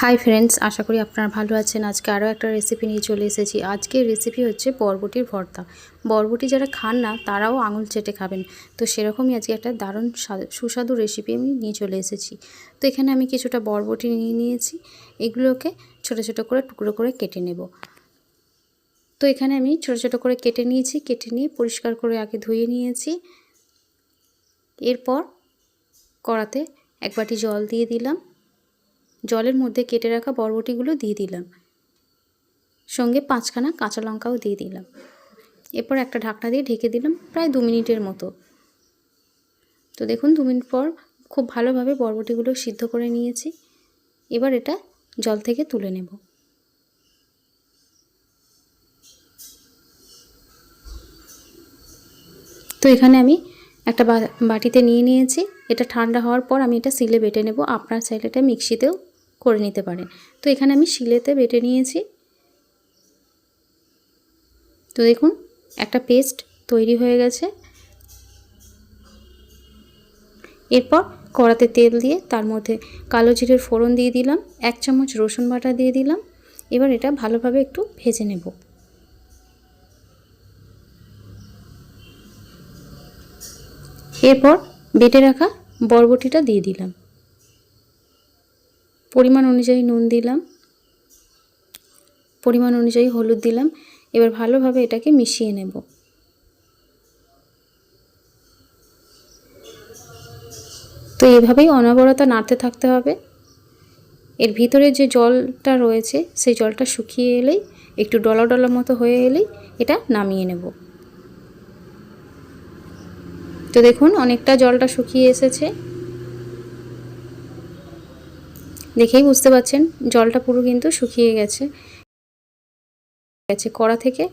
Hi friends আশা করি আপনারা ভালো আছেন। আজকে আরও একটা রেসিপি নিয়ে চলে এসেছি। আজকের রেসিপি হচ্ছে বরবটির ভর্তা। বরবটি যারা খান না, তারাও আঙুল চেটে খাবেন। তো সেরকমই আজকে একটা দারুণ সুস্বাদু রেসিপি আমি নিয়ে চলে এসেছি। তো এখানে আমি কিছুটা বরবটি নিয়ে নিয়েছি। এগুলোকে ছোট ছোট করে টুকরো করে কেটে নেব। তো এখানে আমি ছোট ছোট করে কেটে নিয়েছি। কেটে নিয়ে পরিষ্কার করে আগে ধুয়ে নিয়েছি। এরপর কড়াতে এক বাটি জল দিয়ে দিলাম। জলের মধ্যে কেটে রাখা বরবটিগুলো দিয়ে দিলাম। সঙ্গে পাঁচখানা কাঁচা লঙ্কাও দিয়ে দিলাম। এরপর একটা ঢাকনা দিয়ে ঢেকে দিলাম প্রায় দু মিনিটের মতো। তো দেখুন, দু মিনিট পর খুব ভালোভাবে বরবটিগুলো সিদ্ধ করে নিয়েছি। এবার এটা জল থেকে তুলে নেব। তো এখানে আমি একটা বাটিতে নিয়ে নিয়েছি। এটা ঠান্ডা হওয়ার পর আমি এটা সিলে বেটে নেব। আপনার চাইলে এটা মিক্সিতেও করে নিতে পারেন তো এখানে আমি শিলেতে বেটে নিয়েছি। তো দেখুন, একটা পেস্ট তৈরি হয়ে গেছে। এরপর কড়াতে তেল দিয়ে তার মধ্যে কালো জিরের ফোড়ন দিয়ে দিলাম, এক চামচ রসুন বাটা দিয়ে দিলাম। এবার এটা ভালোভাবে একটু ভেজে নেব। এরপর বেটে রাখা বরবটিটা দিয়ে দিলাম। পরিমাণ অনুযায়ী নুন দিলাম। পরিমাণ অনুযায়ী হলুদ দিলাম। এবার ভালোভাবে এটাকে মিশিয়ে নেব। তো এভাবেই অনবরত নাড়তে থাকতে হবে। এর ভিতরে যে জলটা রয়েছে, সেই জলটা শুকিয়ে এলেই, একটু ডলা ডলা মতো হয়ে এলেই এটা নামিয়ে নেব। তো দেখুন, অনেকটা জলটা শুকিয়ে এসেছে। দেখেই বুঝতে পাচ্ছেন জলটা পুরো কিন্তু শুকিয়ে গেছে। গেছে কড়া থেকে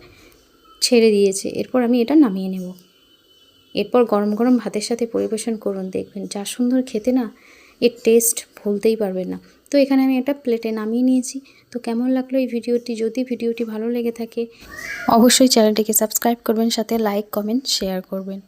ছেড়ে দিয়েছে। এরপর আমি এটা নামিয়ে নেব। এরপর গরম গরম ভাতের সাথে পরিবেশন করুন, দেখবেন যা সুন্দর খেতে না, এর টেস্ট ভুলতেই পারবেন না। তো এখানে আমি একটা প্লেটে নামিয়ে নিয়েছি। তো কেমন লাগল এই ভিডিওটি? যদি ভিডিওটি ভালো লেগে থাকে, অবশ্যই চ্যানেলটিকে সাবস্ক্রাইব করবেন, সাথে লাইক কমেন্ট শেয়ার করবেন।